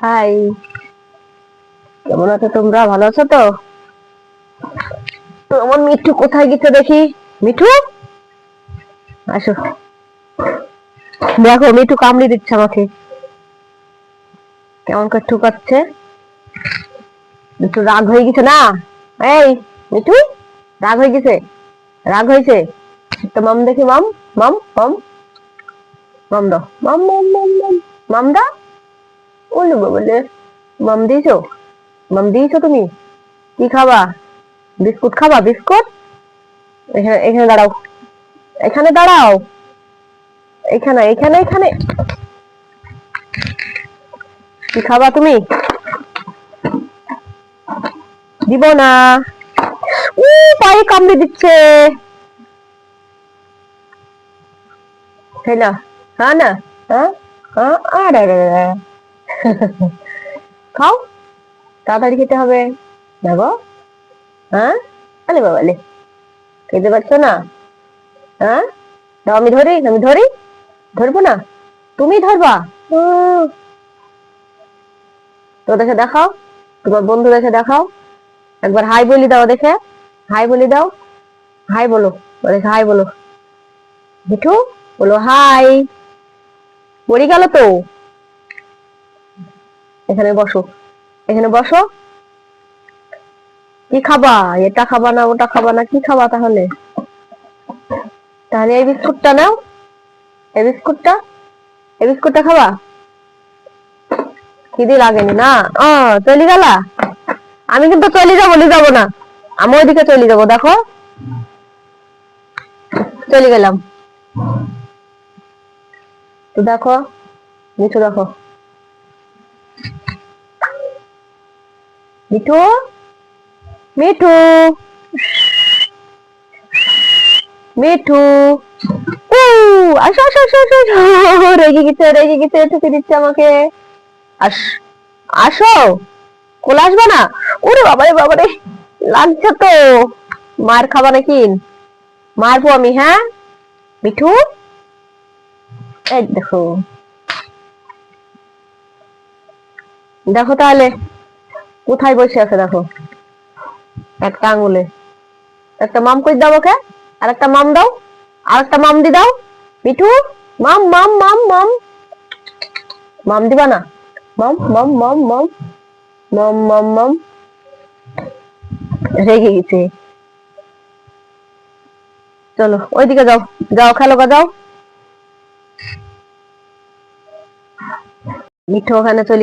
High কেমন আছো তোমরা? ভালো আছো তো? তো মিঠু কোথায় গেছে দেখি? মিঠু? আসো। দেখো, মিঠু কামড়ি দিচ্ছে আমাকে। কেমন করে ঠুকাচ্ছে? মিঠু রাগ হয়ে গেছে না? এই, মিঠু, রাগ হয়ে গেছে? রাগ হয়েছে? তো মাম দেখি, মাম মাম মাম। মাম দাও। মাম মাম মাম মাম। মাম দা ওলে বলে, মাম দিয়েছ? তুমি? কি খাবা? বিস্কুট খাবা? বিস্কুট? এখানে এখানে দাঁড়াও। এখানে দাঁড়াও। এখানে এখানে এখানে। কি খাবা তুমি? দিব না। উ, পায়ে কামড়ে দিচ্ছে। না? হ্যাঁ না? হ্যাঁ? হ্যাঁ? আরে। খাও। তাড়াতাড়ি খেতে হবে। দেখো। হ্যাঁ? আরে বাবালে খেতে পারছ না? হ্যাঁ? দাও, আমি ধরি আমি ধরি। ধরবো না? তুমি ধরবা। তোদেরকে দেখাও। তোমার বন্ধুদেরকে দেখাও। একবার হাই বলি দাও দেখে। হাই বলি দাও। হাই বলো। ওদেরকে হাই বলো। মিঠু বলো হাই। মরি গেল তো? এখানে বসো। এখানে বসো। কি খাবা? এটা খাবা না ওটা খাবা না? কি খাবা তাহলে? তাহলে এই বিস্কুটটা নাও। এই বিস্কুটটা? এই বিস্কুটটা খাবা? খিদি লাগেনি না? ও, চলে গেলা? আমি কিন্তু চলে যাব বলে যাব না। আমি ওইদিকে চলে যাব, দেখো। চলে গেলাম। তো দেখো মিঠু দেখো। মিঠু? মিঠু? মিঠু? উ আসো আসো আসো আসো। রেগে গেছে রেগে গেছে, ঠুকে দিচ্ছে আমাকে। আস, আসো। আসবে না? ওরে লাগছে তো। মার খাবা নাকি? মারবো আমি হ্যাঁ? মিঠু? এই দেখো। দেখো তাহলে। কোথায় বসে আছে দেখো? একটা আঙুলে। একটা মাম কই দাও ওকে? আর একটা মাম দাও। আর একটা মাম দি দাও। মিঠু, মাম মাম মাম মাম। মাম দিবা না? মাম মাম মাম মাম। মাম মাম মাম। রেগে গেছে। চলো, ওইদিকে যাও। যাও, খেলো গা, যাও। মিঠু ওখানে চলে